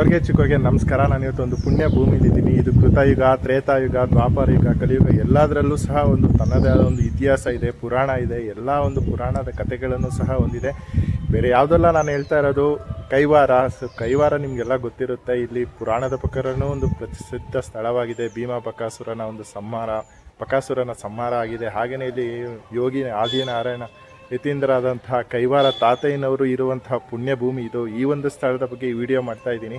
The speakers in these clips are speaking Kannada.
ದೊಡ್ಡವ್ರಿಗೆ ಚಿಕ್ಕವ್ರಿಗೆ ನಮಸ್ಕಾರ. ನಾನು ಇವತ್ತು ಒಂದು ಪುಣ್ಯ ಭೂಮಿಲಿದ್ದೀನಿ ಇದು ಕೃತಯುಗ, ತ್ರೇತಾಯುಗ, ದ್ವಾಪರಯುಗ, ಕಲಿಯುಗ, ಎಲ್ಲದರಲ್ಲೂ ಸಹ ಒಂದು ತನ್ನದೇ ಆದ ಒಂದು ಇತಿಹಾಸ ಇದೆ, ಪುರಾಣ ಇದೆ, ಎಲ್ಲ ಒಂದು ಪುರಾಣದ ಕಥೆಗಳನ್ನು ಸಹ ಹೊಂದಿದೆ. ಬೇರೆ ಯಾವುದೆಲ್ಲ ನಾನು ಹೇಳ್ತಾ ಇರೋದು, ಕೈವಾರ. ಸೊ ಕೈವಾರ ನಿಮಗೆಲ್ಲ ಗೊತ್ತಿರುತ್ತೆ. ಇಲ್ಲಿ ಪುರಾಣದ ಪ್ರಕಾರನೂ ಒಂದು ಪ್ರಸಿದ್ಧ ಸ್ಥಳವಾಗಿದೆ. ಭೀಮಾ ಬಕಾಸುರನ ಒಂದು ಸಂಹಾರ, ಬಕಾಸುರನ ಸಂಹಾರ ಆಗಿದೆ. ಹಾಗೆಯೇ ಇಲ್ಲಿ ಯೋಗಿ ಆದಿನಾರಾಯಣ ಯತೀಂದ್ರಾದಂತಹ ಕೈವಾರ ತಾತಯ್ಯನವರು ಇರುವಂತಹ ಪುಣ್ಯಭೂಮಿ ಇದು. ಈ ಒಂದು ಸ್ಥಳದ ಬಗ್ಗೆ ಈ ವಿಡಿಯೋ ಮಾಡ್ತಾ ಇದ್ದೀನಿ.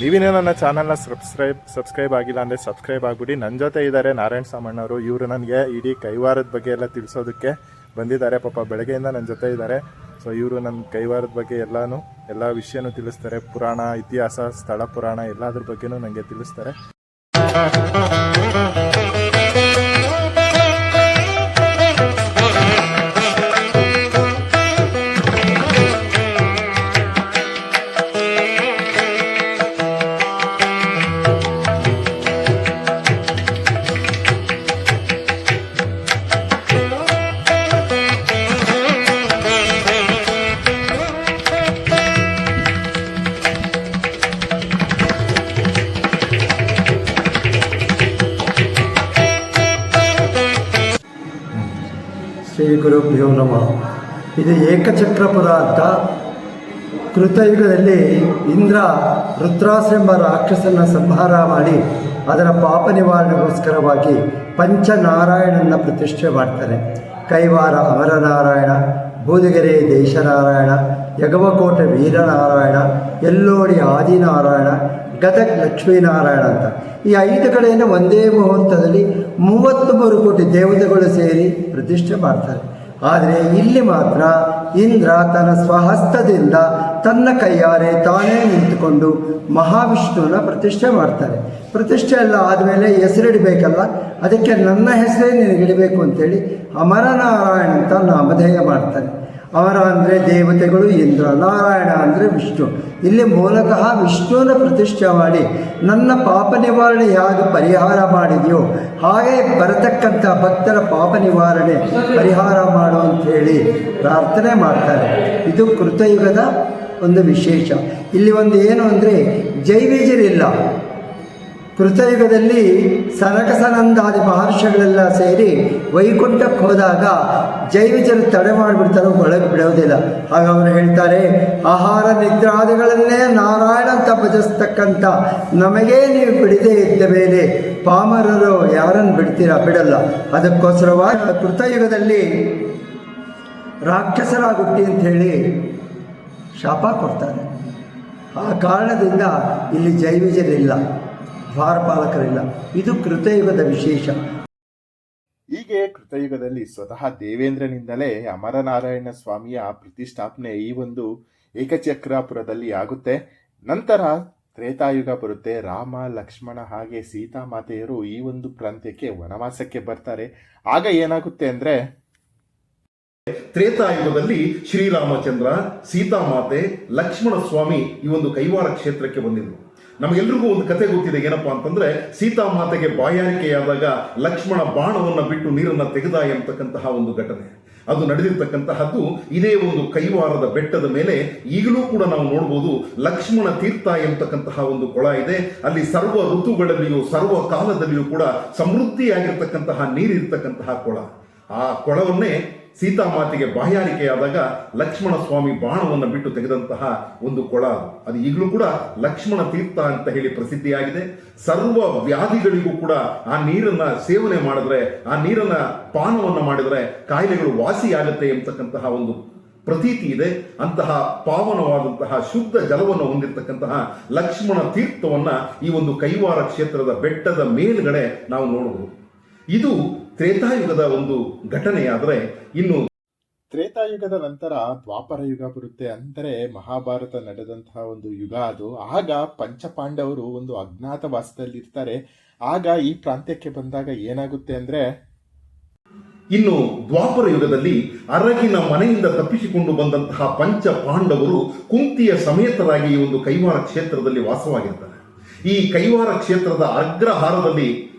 ನೀವೇನೇ ನನ್ನ ಚಾನಲ್ನ ಸಬ್ಸ್ಕ್ರೈಬ್ ಸಬ್ಸ್ಕ್ರೈಬ್ ಆಗಿಲ್ಲ ಅಂದರೆ ಸಬ್ಸ್ಕ್ರೈಬ್ ಆಗಿಬಿಡಿ. ನನ್ನ ಜೊತೆ ಇದ್ದಾರೆ ನಾರಾಯಣ ಸಾಮಣ್ಣವರು. ಇವರು ನನಗೆ ಇಡೀ ಕೈವಾರದ ಬಗ್ಗೆ ಎಲ್ಲ ತಿಳಿಸೋದಕ್ಕೆ ಬಂದಿದ್ದಾರೆ. ಪಾಪ ಬೆಳಗ್ಗೆಯಿಂದ ನನ್ನ ಜೊತೆ ಇದ್ದಾರೆ. ಸೊ ಇವರು ನನ್ನ ಕೈವಾರದ ಬಗ್ಗೆ ಎಲ್ಲಾನು, ಎಲ್ಲ ವಿಷಯನೂ ತಿಳಿಸ್ತಾರೆ. ಪುರಾಣ, ಇತಿಹಾಸ, ಸ್ಥಳ ಪುರಾಣ ಎಲ್ಲದ್ರ ಬಗ್ಗೆನೂ ನನಗೆ ತಿಳಿಸ್ತಾರೆ. ಶ್ರೀ ಗುರುಭ್ಯೋ ನಮಃ. ಇದು ಏಕಚಕ್ರ ಪದಾರ್ಥ ಕೃತಯುಗದಲ್ಲಿ ಇಂದ್ರ ರುದ್ರಾಸೆಂಬ ರಾಕ್ಷಸನ ಸಂಹಾರ ಮಾಡಿ ಅದರ ಪಾಪ ನಿವಾರಣೆಗೋಸ್ಕರವಾಗಿ ಪಂಚನಾರಾಯಣನ ಪ್ರತಿಷ್ಠೆ ಮಾಡ್ತಾರೆ. ಕೈವಾರ ಅಮರನಾರಾಯಣ ಬೂದಗೆರೆ ದೇಶನಾರಾಯಣ, ಯಗವಕೋಟೆ ವೀರನಾರಾಯಣ, ಎಲ್ಲೋಡಿ ಆದಿನಾರಾಯಣ, ಗದಗ್ ಲಕ್ಷ್ಮೀನಾರಾಯಣ ಅಂತ. ಈ ಐದು ಕಡೆಯನ್ನು ಒಂದೇ ಮುಹೂರ್ತದಲ್ಲಿ ಮೂವತ್ತು ಮೂರು ಕೋಟಿ ದೇವತೆಗಳು ಸೇರಿ ಪ್ರತಿಷ್ಠೆ ಮಾಡ್ತಾರೆ. ಆದರೆ ಇಲ್ಲಿ ಮಾತ್ರ ಇಂದ್ರ ತನ್ನ ಸ್ವಹಸ್ತದಿಂದ ತನ್ನ ಕೈಯಾರೆ ತಾನೇ ನಿಂತುಕೊಂಡು ಮಹಾವಿಷ್ಣುವನ್ನ ಪ್ರತಿಷ್ಠೆ ಮಾಡ್ತಾರೆ. ಪ್ರತಿಷ್ಠೆ ಎಲ್ಲ ಆದಮೇಲೆ ಹೆಸರಿಡಬೇಕಲ್ಲ? ಅದಕ್ಕೆ ನನ್ನ ಹೆಸರೇ ನಿನಗಿಡಬೇಕು ಅಂತೇಳಿ ಅಮರನಾರಾಯಣ ಅಂತ ನಾಮಧೇಯ ಮಾಡ್ತಾರೆ. ಅಮರ ಅಂದರೆ ದೇವತೆಗಳು ಇಂದ್ರ, ನಾರಾಯಣ ಅಂದರೆ ವಿಷ್ಣು. ಇಲ್ಲಿ ಮೂಲತಃ ವಿಷ್ಣುವಿನ ಪ್ರತಿಷ್ಠೆ ಮಾಡಿ, ನನ್ನ ಪಾಪ ನಿವಾರಣೆ ಹೇಗೆ ಪರಿಹಾರ ಮಾಡಿದೆಯೋ, ಹಾಗೆ ಬರತಕ್ಕಂಥ ಭಕ್ತರ ಪಾಪ ನಿವಾರಣೆ ಪರಿಹಾರ ಮಾಡು ಅಂಥೇಳಿ ಪ್ರಾರ್ಥನೆ ಮಾಡ್ತಾರೆ. ಇದು ಕೃತಯುಗದ ಒಂದು ವಿಶೇಷ. ಇಲ್ಲಿ ಒಂದು ಏನು ಅಂದರೆ ಜೈವಿಜರಿಲ್ಲ ಕೃತಯುಗದಲ್ಲಿ ಸನಕಸನಂದಾದಿ ಮಹರ್ಷಿಗಳೆಲ್ಲ ಸೇರಿ ವೈಕುಂಠಕ್ಕೆ ಹೋದಾಗ ಜೈವಿಜರು ತಡೆ ಮಾಡಿಬಿಡ್ತಾರೋ ಒಳಗೆ ಬಿಡೋದಿಲ್ಲ. ಆಗ ಅವರು ಹೇಳ್ತಾರೆ, ಆಹಾರ ನಿದ್ರಾದಿಗಳನ್ನೇ ನಾರಾಯಣ ಅಂತ ಭಜಿಸ್ತಕ್ಕಂಥ ನಮಗೇ ನೀವು ಬಿಡದೇ ಇದ್ದ ಮೇಲೆ ಪಾಮರರು ಯಾರನ್ನು ಬಿಡ್ತೀರಾ? ಬಿಡಲ್ಲ. ಅದಕ್ಕೋಸ್ಕರವಾಗಿ ಕೃತಯುಗದಲ್ಲಿ ರಾಕ್ಷಸರಾಗುತ್ತಿ ಅಂತ ಹೇಳಿ ಶಾಪ ಕೊಡ್ತಾರೆ. ಆ ಕಾರಣದಿಂದ ಇಲ್ಲಿ ಜೈವಿಜರಿಲ್ಲ. ದ್ವಾರಪಾಲಕರಿಲ್ಲ. ಇದು ಕೃತಯುಗದ ವಿಶೇಷ. ಹೀಗೆ ಕೃತಯುಗದಲ್ಲಿ ಸ್ವತಃ ದೇವೇಂದ್ರನಿಂದಲೇ ಅಮರನಾರಾಯಣ ಸ್ವಾಮಿಯ ಪ್ರತಿಷ್ಠಾಪನೆ ಈ ಒಂದು ಏಕಚಕ್ರಾಪುರದಲ್ಲಿ ಆಗುತ್ತೆ. ನಂತರ ತ್ರೇತಾಯುಗ ಬರುತ್ತೆ. ರಾಮ ಲಕ್ಷ್ಮಣ ಹಾಗೆ ಸೀತಾ ಮಾತೆಯರು ಈ ಒಂದು ಪ್ರಾಂತ್ಯಕ್ಕೆ ವನವಾಸಕ್ಕೆ ಬರ್ತಾರೆ. ಆಗ ಏನಾಗುತ್ತೆ ಅಂದ್ರೆ ತ್ರೇತಾಯುಗದಲ್ಲಿ ಶ್ರೀರಾಮಚಂದ್ರ ಸೀತಾಮಾತೆ ಲಕ್ಷ್ಮಣ ಸ್ವಾಮಿ ಈ ಒಂದು ಕೈವಾರ ಕ್ಷೇತ್ರಕ್ಕೆ ಬಂದಿದ್ರು. ನಮಗೆಲ್ರಿಗೂ ಒಂದು ಕತೆ ಗೊತ್ತಿದೆ, ಏನಪ್ಪ ಅಂತಂದ್ರೆ ಸೀತಾಮಾತೆಗೆ ಬಾಯಾರಿಕೆಯಾದಾಗ ಲಕ್ಷ್ಮಣ ಬಾಣವನ್ನು ಬಿಟ್ಟು ನೀರನ್ನು ತೆಗೆದ ಎಂಬತಕ್ಕಂತಹ ಒಂದು ಘಟನೆ. ಅದು ನಡೆದಿರ್ತಕ್ಕಂತಹದ್ದು ಇದೇ ಒಂದು ಕೈವಾರದ ಬೆಟ್ಟದ ಮೇಲೆ ಈಗಲೂ ಕೂಡ ನಾವು ನೋಡಬಹುದು ಲಕ್ಷ್ಮಣ ತೀರ್ಥ ಎಂಬತಕ್ಕಂತಹ ಒಂದು ಕೊಳ ಇದೆ. ಅಲ್ಲಿ ಸರ್ವ ಋತುಗಳಲ್ಲಿಯೂ, ಸರ್ವ ಕಾಲದಲ್ಲಿಯೂ ಕೂಡ ಸಮೃದ್ಧಿಯಾಗಿರ್ತಕ್ಕಂತಹ ನೀರಿರ್ತಕ್ಕಂತಹ ಕೊಳ. ಆ ಕೊಳವನ್ನೇ ಸೀತಾಮಾತೆಗೆ ಬಾಯಾರಿಕೆಯಾದಾಗ ಲಕ್ಷ್ಮಣ ಸ್ವಾಮಿ ಬಾಣವನ್ನು ಬಿಟ್ಟು ತೆಗೆದಂತಹ ಒಂದು ಕೊಳ ಅದು. ಅದು ಈಗಲೂ ಕೂಡ ಲಕ್ಷ್ಮಣ ತೀರ್ಥ ಅಂತ ಹೇಳಿ ಪ್ರಸಿದ್ಧಿಯಾಗಿದೆ. ಸರ್ವ ವ್ಯಾಧಿಗಳಿಗೂ ಕೂಡ ಆ ನೀರನ್ನ ಸೇವನೆ ಮಾಡಿದ್ರೆ, ಆ ನೀರನ್ನ ಪಾನವನ್ನ ಮಾಡಿದ್ರೆ ಕಾಯಿಲೆಗಳು ವಾಸಿಯಾಗತ್ತೆ ಎಂಬತಕ್ಕಂತಹ ಒಂದು ಪ್ರತೀತಿ ಇದೆ. ಅಂತಹ ಪಾವನವಾದಂತಹ ಶುದ್ಧ ಜಲವನ್ನು ಹೊಂದಿರತಕ್ಕಂತಹ ಲಕ್ಷ್ಮಣ ತೀರ್ಥವನ್ನ ಈ ಒಂದು ಕೈವಾರ ಕ್ಷೇತ್ರದ ಬೆಟ್ಟದ ಮೇಲ್ಗಡೆ ನಾವು ನೋಡಬಹುದು. ಇದು ತ್ರೇತಾಯುಗದ ಒಂದು ಘಟನೆಯಾದರೆ ಇನ್ನು ತ್ರೇತಾಯುಗದ ನಂತರ ದ್ವಾಪರ ಯುಗ ಬರುತ್ತೆ ಅಂದರೆ ಮಹಾಭಾರತ ನಡೆದಂತಹ ಒಂದು ಯುಗ ಅದು. ಆಗ ಪಂಚಪಾಂಡವರು ಒಂದು ಅಜ್ಞಾತವಾಸದಲ್ಲಿ ಇರ್ತಾರೆ. ಆಗ ಈ ಪ್ರಾಂತ್ಯಕ್ಕೆ ಬಂದಾಗ ಏನಾಗುತ್ತೆ ಅಂದ್ರೆ ಇನ್ನು ದ್ವಾಪರ ಯುಗದಲ್ಲಿ ಅರಗಿನ ಮನೆಯಿಂದ ತಪ್ಪಿಸಿಕೊಂಡು ಬಂದಂತಹ ಪಂಚ ಪಾಂಡವರು ಕುಂತಿಯ ಸಮೇತರಾಗಿ ಈ ಒಂದು ಕೈವಾರ ಕ್ಷೇತ್ರದಲ್ಲಿ ವಾಸವಾಗಿರ್ತಾರೆ. ಈ ಕೈವಾರ ಕ್ಷೇತ್ರದ ಅಗ್ರಹಾರದಲ್ಲಿ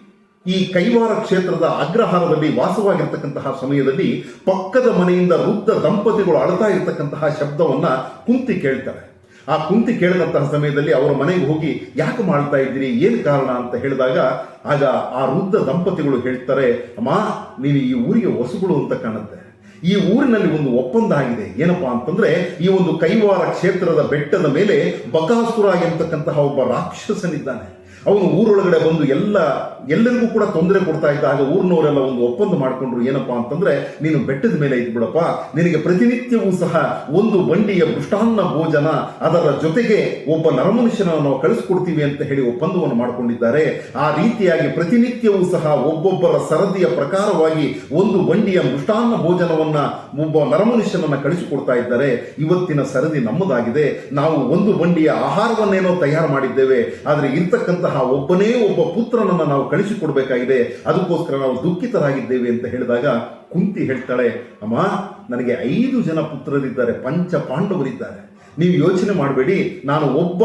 ಈ ಕೈವಾರ ಕ್ಷೇತ್ರದ ಅಗ್ರಹಾರದಲ್ಲಿ ವಾಸವಾಗಿರ್ತಕ್ಕಂತಹ ಸಮಯದಲ್ಲಿ ಪಕ್ಕದ ಮನೆಯಿಂದ ವೃದ್ಧ ದಂಪತಿಗಳು ಅಳತಾ ಇರತಕ್ಕಂತಹ ಶಬ್ದವನ್ನ ಕುಂತಿ ಕೇಳ್ತಾರೆ. ಆ ಕುಂತಿ ಕೇಳಿದಂತಹ ಸಮಯದಲ್ಲಿ ಅವರ ಮನೆಗೆ ಹೋಗಿ ಯಾಕೆ ಮಾಡ್ತಾ ಇದ್ದೀರಿ, ಏನು ಕಾರಣ ಅಂತ ಹೇಳಿದಾಗ, ಆಗ ಆ ವೃದ್ಧ ದಂಪತಿಗಳು ಹೇಳ್ತಾರೆ, ಅಮ್ಮ, ನೀನು ಈ ಊರಿಗೆ ಹೊಸಗಳು ಅಂತ ಕಾಣುತ್ತೆ. ಈ ಊರಿನಲ್ಲಿ ಒಂದು ಒಪ್ಪಂದ ಆಗಿದೆ. ಏನಪ್ಪಾ ಅಂತಂದ್ರೆ, ಈ ಒಂದು ಕೈವಾರ ಕ್ಷೇತ್ರದ ಬೆಟ್ಟದ ಮೇಲೆ ಬಕಾಸುರ ಎಂತಕ್ಕಂತಹ ಒಬ್ಬ ರಾಕ್ಷಸನಿದ್ದಾನೆ. ಅವನು ಊರೊಳಗಡೆ ಬಂದು ಎಲ್ಲ, ಎಲ್ಲರಿಗೂ ಕೂಡ ತೊಂದರೆ ಕೊಡ್ತಾ ಇದ್ದ ಆಗ ಊರಿನವರೆಲ್ಲ ಒಂದು ಒಪ್ಪಂದ ಮಾಡಿಕೊಂಡ್ರು, ಏನಪ್ಪಾ ಅಂತಂದ್ರೆ, ನೀನು ಬೆಟ್ಟದ ಮೇಲೆ ಇದ್ಬಿಡಪ್ಪ ನಿನಗೆ ಪ್ರತಿನಿತ್ಯವೂ ಸಹ ಒಂದು ಬಂಡಿಯ ಮೃಷ್ಟಾನ್ನ ಭೋಜನ, ಅದರ ಜೊತೆಗೆ ಒಬ್ಬ ನರಮನುಷ್ಯನ ನಾವು ಕಳಿಸ್ಕೊಡ್ತೀವಿ ಅಂತ ಹೇಳಿ ಒಪ್ಪಂದವನ್ನು ಮಾಡಿಕೊಂಡಿದ್ದಾರೆ. ಆ ರೀತಿಯಾಗಿ ಪ್ರತಿನಿತ್ಯವೂ ಸಹ ಒಬ್ಬೊಬ್ಬರ ಸರದಿಯ ಪ್ರಕಾರವಾಗಿ ಒಂದು ಬಂಡಿಯ ಮೃಷ್ಟಾನ್ನ ಭೋಜನವನ್ನ ಒಬ್ಬ ನರಮನುಷ್ಯನನ್ನ ಕಳಿಸಿಕೊಡ್ತಾ ಇದ್ದಾರೆ. ಇವತ್ತಿನ ಸರದಿ ನಮ್ಮದಾಗಿದೆ. ನಾವು ಒಂದು ಬಂಡಿಯ ಆಹಾರವನ್ನೇನೋ ತಯಾರು ಮಾಡಿದ್ದೇವೆ. ಆದರೆ ಇರ್ತಕ್ಕಂತಹ ಒಬ್ಬನೇ ಒಬ್ಬ ಪುತ್ರನನ್ನು ನಾವು ಕಳಿಸಿಕೊಡ್ಬೇಕಾಗಿದೆ. ಅದಕ್ಕೋಸ್ಕರ ನಾವು ದುಃಖಿತರಾಗಿದ್ದೇವೆ ಅಂತ ಹೇಳಿದಾಗ ಕುಂತಿ ಹೇಳ್ತಾಳೆ, ಅಮ್ಮ, ನನಗೆ ಐದು ಜನ ಪುತ್ರರಿದ್ದಾರೆ, ಪಂಚ ಪಾಂಡವರಿದ್ದಾರೆ. ನೀವು ಯೋಚನೆ ಮಾಡಬೇಡಿ, ನಾನು ಒಬ್ಬ,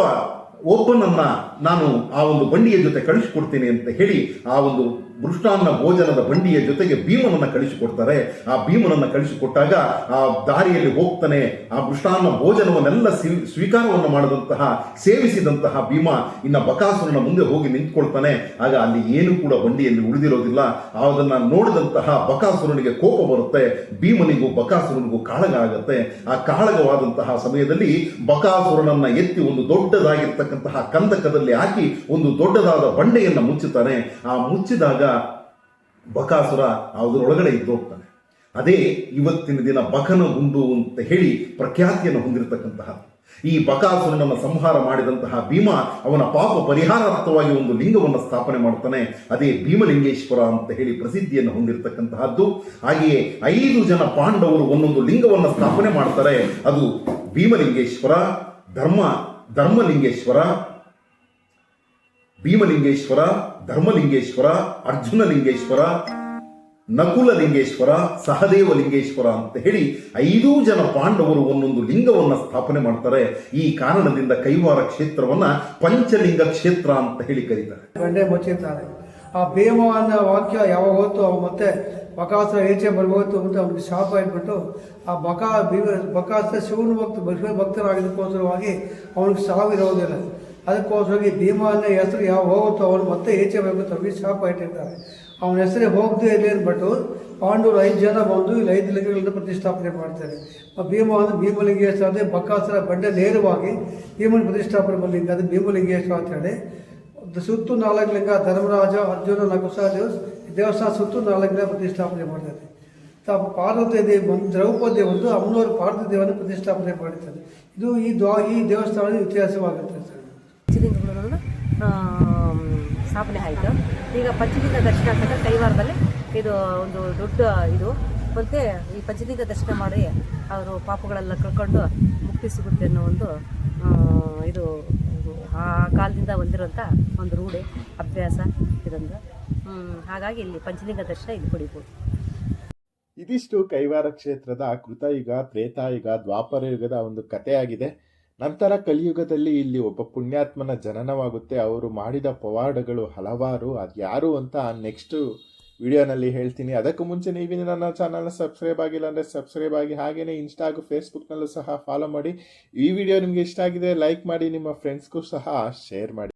ಒಬ್ಬನನ್ನ ನಾನು ಆ ಒಂದು ಬಂಡಿಯ ಜೊತೆ ಕಳಿಸಿಕೊಡ್ತೀನಿ ಅಂತ ಹೇಳಿ ಆ ಒಂದು ಮೃಷ್ಟಾನ್ನ ಭೋಜನದ ಬಂಡಿಯ ಜೊತೆಗೆ ಭೀಮನನ್ನು ಕಳಿಸಿಕೊಡ್ತಾರೆ. ಆ ಭೀಮನನ್ನು ಕಳಿಸಿಕೊಟ್ಟಾಗ ಆ ದಾರಿಯಲ್ಲಿ ಹೋಗ್ತಾನೆ. ಆ ಮೃಷ್ಟಾನ್ನ ಭೋಜನವನ್ನೆಲ್ಲ ಸ್ವೀ- ಸ್ವೀಕಾರವನ್ನು ಮಾಡಿದಂತಹ, ಸೇವಿಸಿದಂತಹ ಭೀಮ ಇನ್ನ ಬಕಾಸುರನ ಮುಂದೆ ಹೋಗಿ ನಿಂತ್ಕೊಳ್ತಾನೆ. ಆಗ ಅಲ್ಲಿ ಏನು ಕೂಡ ಬಂಡಿಯಲ್ಲಿ ಉಳಿದಿರೋದಿಲ್ಲ. ಅದನ್ನು ನೋಡಿದಂತಹ ಬಕಾಸುರನಿಗೆ ಕೋಪ ಬರುತ್ತೆ. ಭೀಮನಿಗೂ ಬಕಾಸುರನಿಗೂ ಕಾಳಗ ಆಗುತ್ತೆ. ಆ ಕಾಳಗವಾದಂತಹ ಸಮಯದಲ್ಲಿ ಬಕಾಸುರನನ್ನ ಎತ್ತಿ ಒಂದು ದೊಡ್ಡದಾಗಿರ್ತಕ್ಕಂತಹ ಕಂದಕದಲ್ಲಿ ಹಾಕಿ ಒಂದು ದೊಡ್ಡದಾದ ಬಂಡೆಯನ್ನು ಮುಚ್ಚುತ್ತಾನೆ ಆ ಮುಚ್ಚಿದಾಗ ಬಕಾಸುರ ಅದರೊಳಗಡೆ ಇದ್ದೋಗ್ತಾನೆ ಅದೇ ಇವತ್ತಿನ ದಿನ ಬಕನ ಗುಂಡು ಅಂತ ಹೇಳಿ ಪ್ರಖ್ಯಾತಿಯನ್ನು ಹೊಂದಿರತಕ್ಕಂತಹ ಈ ಬಕಾಸುರನನ್ನು ಸಂಹಾರ ಮಾಡಿದಂತಹ ಭೀಮ ಅವನ ಪಾಪ ಪರಿಹಾರಾರ್ಥವಾಗಿ ಒಂದು ಲಿಂಗವನ್ನು ಸ್ಥಾಪನೆ ಮಾಡ್ತಾನೆ. ಅದೇ ಭೀಮಲಿಂಗೇಶ್ವರ ಅಂತ ಹೇಳಿ ಪ್ರಸಿದ್ಧಿಯನ್ನು ಹೊಂದಿರತಕ್ಕಂತಹದ್ದು. ಹಾಗೆಯೇ ಐದು ಜನ ಪಾಂಡವರು ಒಂದೊಂದು ಲಿಂಗವನ್ನು ಸ್ಥಾಪನೆ ಮಾಡ್ತಾರೆ. ಅದು ಭೀಮಲಿಂಗೇಶ್ವರ, ಧರ್ಮ, ಧರ್ಮಲಿಂಗೇಶ್ವರ, ಭೀಮಲಿಂಗೇಶ್ವರ ಧರ್ಮಲಿಂಗೇಶ್ವರ ಅರ್ಜುನ ಲಿಂಗೇಶ್ವರ ನಕುಲ ಲಿಂಗೇಶ್ವರ ಸಹದೇವ ಲಿಂಗೇಶ್ವರ ಅಂತ ಹೇಳಿ ಐದು ಜನ ಪಾಂಡವರು ಒಂದೊಂದು ಲಿಂಗವನ್ನ ಸ್ಥಾಪನೆ ಮಾಡ್ತಾರೆ. ಈ ಕಾರಣದಿಂದ ಕೈವಾರ ಕ್ಷೇತ್ರವನ್ನ ಪಂಚಲಿಂಗ ಕ್ಷೇತ್ರ ಅಂತ ಹೇಳಿ ಕರೀತಾರೆ. ಆ ಭೀಮ ಅನ್ನೋ ವಾಕ್ಯ ಯಾವಾಗ ಹೋಯ್ತು ಅವ ಮತ್ತೆ ಬಕಾಸುರ ಏಚೆ ಬರ್ಬೋದು ಅಂತ ಅವನಿಗೆ ಶಾಪ ಇಟ್ಬಿಟ್ಟು ಆ ಬಕಾ ಭೀಮ ಬಕಾಸುರ ಶಿವನ ಭಕ್ತ ಶಿವನ ಭಕ್ತರಾಗಿದ್ದಕ್ಕೋಸ್ಕರವಾಗಿ ಅವನಿಗೆ ಸಾವಿರೋದಿಲ್ಲ ಅದಕ್ಕೋಸ್ಕರವಾಗಿ ಭೀಮ ಅನ್ನೋ ಹೆಸರು ಯಾವ ಹೋಗುತ್ತೋ ಅವನು ಮತ್ತೆ ಈಚೆ ಬೇಕು ತಮಗೆ ಶಾಪ ಇಟ್ಟಿರ್ತಾರೆ ಅವನ ಹೆಸರೇ ಹೋಗದೇ ಇಲ್ಲ ಅಂದ್ಬಿಟ್ಟು ಪಾಂಡವರು ಐದು ಜನ ಬಂದು ಇಲ್ಲಿ ಐದು ಲಿಂಗಗಳನ್ನು ಪ್ರತಿಷ್ಠಾಪನೆ ಮಾಡ್ತಾರೆ. ಭೀಮ ಅಂದರೆ ಭೀಮಲಿಂಗೇಶ್ವರ ಅಂದರೆ ಬಕಾಸರ ಬಂಡೆ ನೇರವಾಗಿ ಭೀಮನ ಪ್ರತಿಷ್ಠಾಪನೆ ಲಿಂಗ ಅದು ಭೀಮಲಿಂಗೇಶ್ವರ ಅಂತ ಹೇಳಿ. ಅದು ಸುತ್ತು ನಾಲ್ಕು ಲಿಂಗ ಧರ್ಮರಾಜ, ಅರ್ಜುನ ನಕುಸ ದೇವಸ್ ದೇವಸ್ಥಾನ ಸುತ್ತು ನಾಲ್ಕು ಲಿಂಗ ಪ್ರತಿಷ್ಠಾಪನೆ ಮಾಡ್ತಾರೆ. ತಮ್ಮ ಪಾರ್ವತಿ ದೇವ ಬಂದು ದ್ರೌಪದಿ ಬಂದು ಅಮ್ಮನವರು ಪಾರ್ವತಿ ದೇವನ ಪ್ರತಿಷ್ಠಾಪನೆ ಮಾಡಿದ್ದಾರೆ ಇದು ಈ ದ್ವಾ ಈ ದೇವಸ್ಥಾನದ ಇತಿಹಾಸವಾಗುತ್ತೆ ಸರ್. ಸ್ಥಾಪನೆ ಆಯಿತು. ಈಗ ಪಂಚಲಿಂಗ ದರ್ಶನ ಅಂತಂದರೆ ಕೈವಾರದಲ್ಲಿ ಇದು ಒಂದು ದೊಡ್ಡ ಇದು. ಮತ್ತು ಈ ಪಂಚಲಿಂಗ ದರ್ಶನ ಮಾಡಿ ಅವರು ಪಾಪಗಳೆಲ್ಲ ಕಳ್ಕೊಂಡು ಮುಕ್ತಿ ಸಿಗುತ್ತೆ ಅನ್ನೋ ಒಂದು ಇದು ಆ ಕಾಲದಿಂದ ಹೊಂದಿರೋಂಥ ಒಂದು ರೂಢಿ, ಅಭ್ಯಾಸ ಇದೊಂದು. ಹಾಗಾಗಿ ಇಲ್ಲಿ ಪಂಚಲಿಂಗ ದರ್ಶನ ಇಲ್ಲಿ ಪಡಿಬೋದು. ಇದಿಷ್ಟು ಕೈವಾರ ಕ್ಷೇತ್ರದ ಕೃತಯುಗ, ತ್ರೇತಾಯುಗ, ದ್ವಾಪರ ಯುಗದ ಒಂದು ಕಥೆಯಾಗಿದೆ. ನಂತರ ಕಲಿಯುಗದಲ್ಲಿ ಇಲ್ಲಿ ಒಬ್ಬ ಪುಣ್ಯಾತ್ಮನ ಜನನವಾಗುತ್ತೆ. ಅವರು ಮಾಡಿದ ಪವಾಡಗಳು ಹಲವಾರು. ಅದು ಯಾರು ಅಂತ ನೆಕ್ಸ್ಟ್ ವಿಡಿಯೋನಲ್ಲಿ ಹೇಳ್ತೀನಿ. ಅದಕ್ಕೂ ಮುಂಚೆ ನೀವಿನ ನನ್ನ ಚಾನಲ್ನ ಸಬ್ಸ್ಕ್ರೈಬ್ ಆಗಿಲ್ಲ ಅಂದರೆ ಸಬ್ಸ್ಕ್ರೈಬ್ ಆಗಿ ಹಾಗೆಯೇ ಇನ್ಸ್ಟಾ ಹಾಗೂ ಫೇಸ್ಬುಕ್ನಲ್ಲೂ ಸಹ ಫಾಲೋ ಮಾಡಿ. ಈ ವಿಡಿಯೋ ನಿಮಗೆ ಇಷ್ಟ ಆಗಿದೆ ಲೈಕ್ ಮಾಡಿ, ನಿಮ್ಮ ಫ್ರೆಂಡ್ಸ್ಗೂ ಸಹ ಶೇರ್ ಮಾಡಿ.